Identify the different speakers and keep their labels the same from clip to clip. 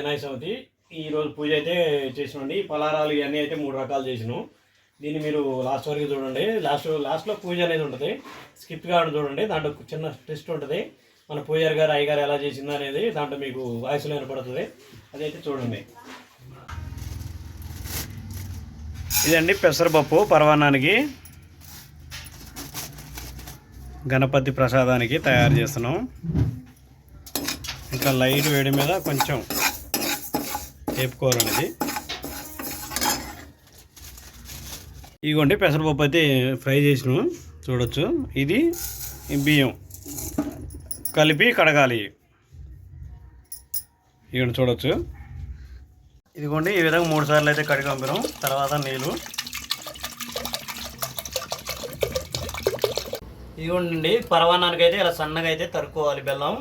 Speaker 1: వినాయక చవితి ఈరోజు పూజ అయితే చేసినండి పలారాలు ఇవన్నీ అయితే మూడు రకాలు చేసినాం. దీన్ని మీరు లాస్ట్ వరకు చూడండి. లాస్ట్ లాస్ట్లో పూజ అనేది ఉంటుంది. స్కిప్ కావడం చూడండి. దాంట్లో చిన్న టెస్ట్ ఉంటుంది. మన పూజారి గారు అయ్యగారు ఎలా చేసింది అనేది దాంట్లో మీకు వాయిస్లో వినపడుతుంది. అదైతే చూడండి. ఇదండి పెసరపప్పు పర్వాణానికి గణపతి ప్రసాదానికి తయారు చేస్తున్నాం. ఇంకా లైట్ వేడి మీద కొంచెం వేపుకోవాలనేది ఇదిగోండి పెసరపప్పు అయితే ఫ్రై చేసినాం. చూడొచ్చు. ఇది బియ్యం. కలిపి కడగాలి. ఇదిగోండి చూడొచ్చు. ఇదిగోండి ఈ విధంగా మూడు సార్లు అయితే కడిగి పంపినాం. తర్వాత నీళ్ళు. ఇదిగోండి పరవానానికి అయితే ఇలా సన్నగా అయితే తరుక్కోవాలి బెల్లం.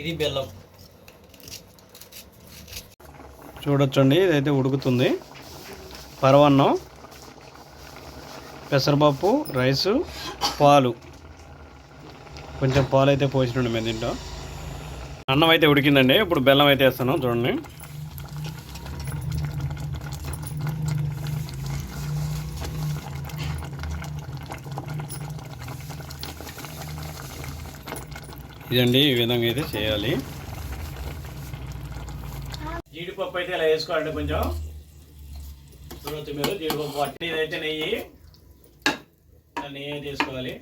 Speaker 1: ఇది బెల్లం. చూడొచ్చండి ఇదైతే ఉడుకుతుంది. పరవన్నం పెసరపప్పు రైసు పాలు. కొంచెం పాలు అయితే పోసినండి మేము తింటాం. అన్నం అయితే ఉడికిందండి ఇప్పుడు బెల్లం అయితే వేస్తాను చూడండి. ఇదండి ఈ విధంగా అయితే చేయాలి. జీడిపప్పు అయితే ఇలా వేసుకోవాలండి కొంచెం చూడవచ్చు మీరు జీడిపప్పు అట్టి ఇదైతే నెయ్యి. నెయ్యి అయితే వేసుకోవాలి.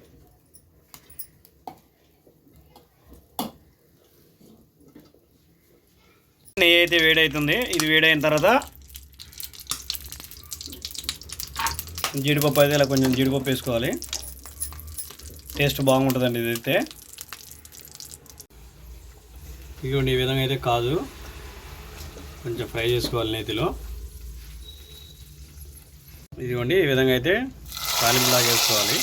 Speaker 1: నెయ్యి అయితే వేడవుతుంది ఇది వేడైన తర్వాత జీడిపప్పు అయితే ఇలా కొంచెం జీడిపప్పు వేసుకోవాలి. టేస్ట్ బాగుంటుందండి ఇదైతే. ఇదిగోండి ఈ విధంగా అయితే కాదు. కొంచెం ఫ్రై చేసుకోవాలి నేతిలో. ఇదిగోండి ఈ విధంగా అయితే తాలింపులాగా వేసుకోవాలి.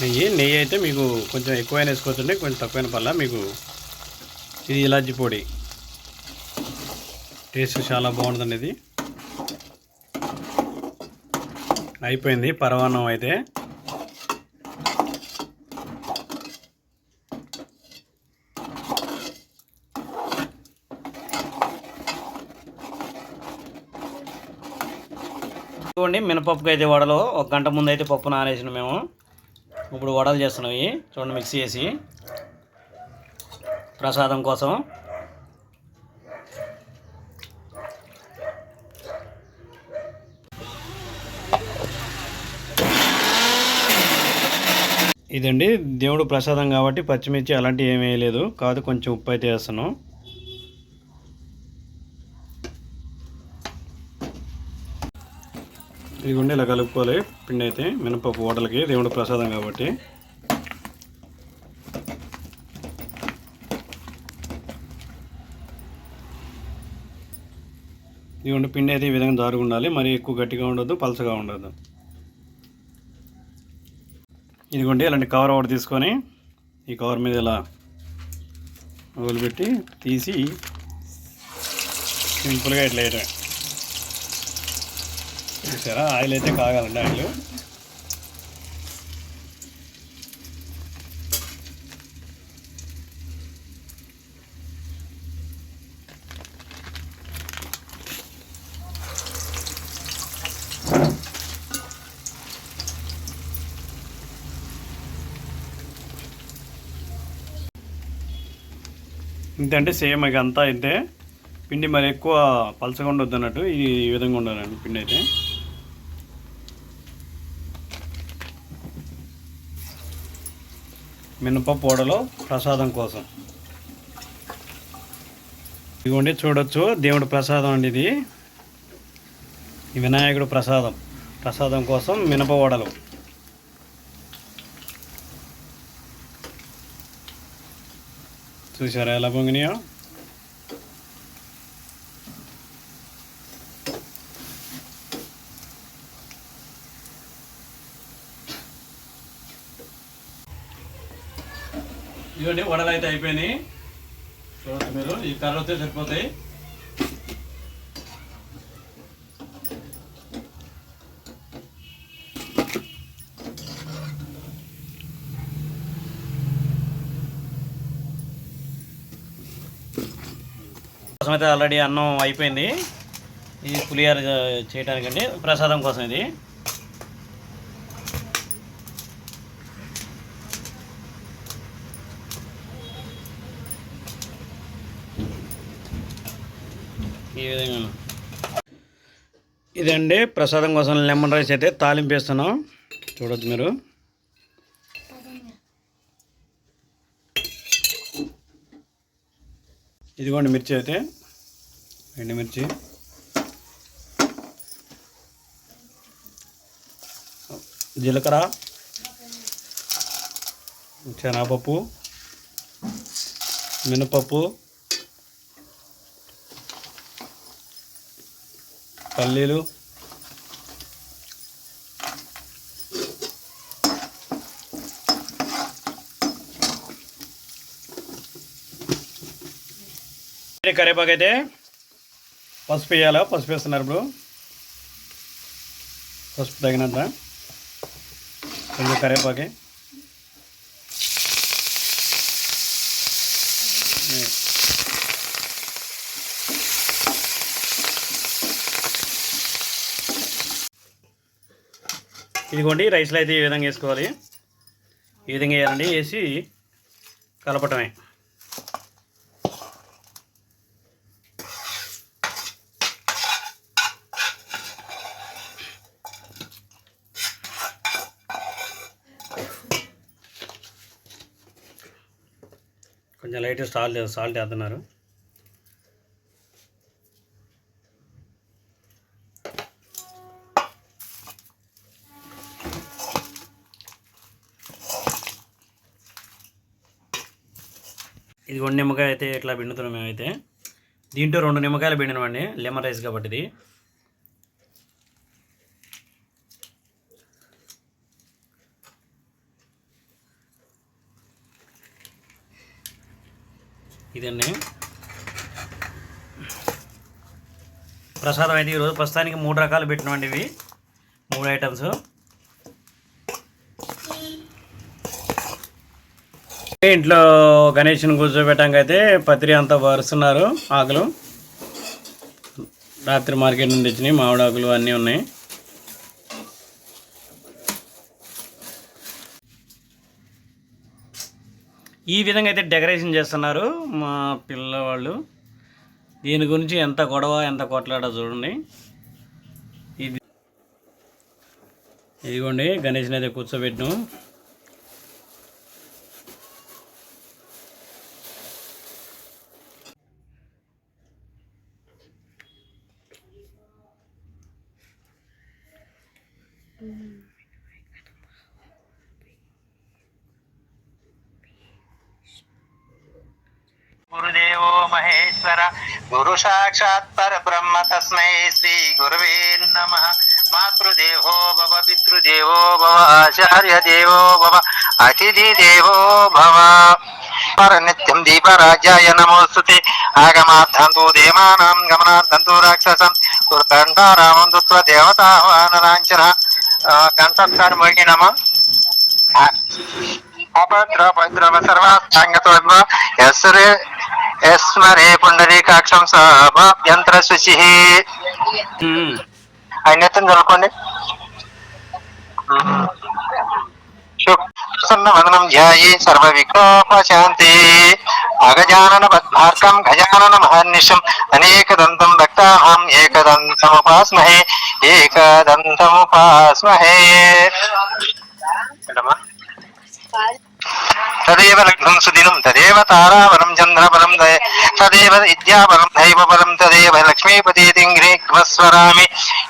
Speaker 1: నెయ్యి నెయ్యి అయితే మీకు కొంచెం ఎక్కువైనా వేసుకోవచ్చండి కొంచెం తక్కువైన పల్ల మీకు ఇది ఇలాచి పొడి. టేస్ట్ చాలా బాగుంటుంది ఇది. అయిపోయింది పరవాన్నం అయితే. చూడండి మినపప్పుకి అయితే వడలు. ఒక గంట ముందు అయితే పప్పు నానేసిన మేము. ఇప్పుడు వడలు చేస్తున్నాం చూడండి మిక్స్ చేసి. ప్రసాదం కోసం. ఇదండి దేవుడు ప్రసాదం కాబట్టి పచ్చిమిర్చి అలాంటివి ఏమీ వేయలేదు. కాదు కొంచెం ఉప్పు అయితే వేస్తున్నాం. ఇదిగోండి ఇలా కలుపుకోవాలి. పిండి అయితే మినపప్పు ఓటలకి దేవుడు ప్రసాదం కాబట్టి. ఇదిగోండి పిండి అయితే ఈ విధంగా దారుగా ఉండాలి. మరి ఎక్కువ గట్టిగా ఉండదు పలసగా ఉండదు ఇదిగోండి ఇలాంటి కవర్ ఒకటి తీసుకొని ఈ కవర్ మీద ఇలా వదిలిపెట్టి తీసి సింపుల్గా ఇట్లా వేయటమే. చూసారా? ఆయిల్ అయితే కాగాలండి ఆయిల్. ఇంతంటే సేమ్ ఇక అంతా అయితే. పిండి మరి ఎక్కువ పలసగా ఉండొద్దు అన్నట్టు ఈ విధంగా ఉండాలండి పిండి అయితే. మినపప్పు ఓడలో ప్రసాదం కోసం. ఇదిగోండి చూడొచ్చు. దేవుడి ప్రసాదం అండి ఇది. వినాయకుడు ప్రసాదం. ప్రసాదం కోసం మినప వడలు. చూసారా ఎలా పొంగినాయో? ఇవన్నీ వడలు అయితే అయిపోయినాయి. చూడవచ్చు మీరు ఈ కలర్ వచ్చే సరిపోతాయి. కోసం అయితే ఆల్రెడీ అన్నం అయిపోయింది. ఇది పులిహార చేయడానికండి ప్రసాదం కోసం ఇది. విధంగా ఇదండి ప్రసాదం కోసం లెమన్ రైస్ అయితే తాలింపు వేస్తున్నాం. చూడొచ్చు మీరు. ఇదిగోండి మిర్చి అయితే. ఎండు మిర్చి. జీలకర్ర. శనగపప్పు. మినపప్పు. పల్లీలు. కరివేపాకు అయితే పసుపు వేయాలా? పసుపు వేస్తున్నారు ఇప్పుడు. పసుపు తగినంత. కొంచెం కరేపాకే. ఇదిగోండి రైస్లో అయితే ఈ విధంగా వేసుకోవాలి. ఈ విధంగా వేయాలండి వేసి కలపటమే. కొంచెం లైట్ సాల్ట్ సాల్ట్ వేస్తున్నారు. ఇది రెండు నిమ్మకాయ అయితే ఇట్లా పిండుతున్నాం మేమైతే? దీంట్లో రెండు నిమ్మకాయలు పిండినామండి లెమన్ రైస్ కాబట్టి ఇది ఇదండి. ప్రసాదం అయితే ఈరోజు ప్రస్తుతానికి మూడు రకాలు పెట్టినామండి ఇవి. మూడు ఐటమ్స్ ఇంట్లో గణేష్ని కూర్చోబెట్టడానికి అయితే పత్రి అంతా వరుస్తున్నారు ఆకులు. రాత్రి మార్కెట్ నుండి వచ్చినాయి మామిడి ఆకులు అన్నీ ఉన్నాయి. ఈ విధంగా అయితే డెకరేషన్ చేస్తున్నారు మా పిల్లవాళ్ళు. దీని గురించి ఎంత గొడవ ఎంత కొట్లాడో చూడండి. ఇది ఇదిగోండి గణేష్ని అయితే కూర్చోబెట్టినాం.
Speaker 2: గురు సాక్షాత్ పరబ్రహ్మ తస్మై శ్రీ గురువే నమ మాతృదేవో భవ పితృదేవో భవ ఆచార్య దేవో భవ అతిథి దేవో భవ నిత్యం దీపరాజ్యాయ నమోస్తుతే ఆగమార్థంతు దేమానాం గమనార్థంతు రాక్షసం కురుకంఠారామం దుత్వ దేవతాహ్వానరాంచన గంటోత్సారి మోగినమా అభద్ర భద్రవ సర్వాంగతో ఎస్మరే యస్మరే పుండరీకాక్షం సభ్యంతర శుచి అయినెత్తం చదువుకోండి వదనం ధ్యాయే సర్వ వికోపశాంతి అగజానన పద్మార్కం గజానన మహర్నిశం అనేకదంతం భక్తాహం ఏకదంతముపాస్మహే ఏకదంతముపాస్మహే ఎడమా తదేవ లగ్నం సుదినం తదేవ తారాబలం చంద్రబలం దయ- తదేవ విద్యాబలం దైవబలం తదేవ లక్ష్మీపతిస్వరామి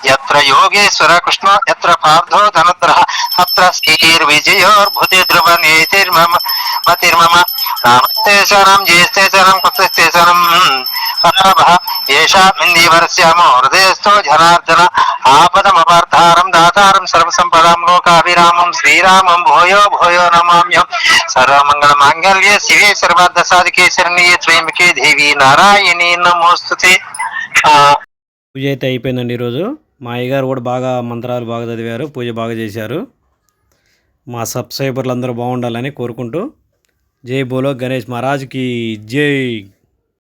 Speaker 2: యత్ర యోగేశ్వర కృష్ణ ఎత్ర పార్థో ధనుద్రః తత్ర శ్రీర్విజయోర్భుతి ధ్రువ నేతిర్మమ మతిర్మమ రామస్తే శరణం జయస్తే శరణం కృష్ణస్తే శరణం పరాభః ఏషామిందీవరస్యామో హృదయస్థో జనార్దన ఆపదమపార్థారం దాతారం సర్వసంపదాం లోకాభిరామం శ్రీరామం భూయో భూయో నమామ్యం సర్వమంగళ మాంగళ్య శివే సర్వార్థ సాధికే శరణీయ త్రయంబకే దేవి నారాయణి నమోస్తుతే.
Speaker 1: పూజ అయితే అయిపోయిందండి ఈరోజు. మా అయ్యగారు కూడా బాగా మంత్రాలు బాగా చదివారు పూజ బాగా చేశారు. మా సబ్స్క్రైబర్లు అందరూ బాగుండాలని కోరుకుంటూ జై బోలో గణేష్ మహారాజ్కి జై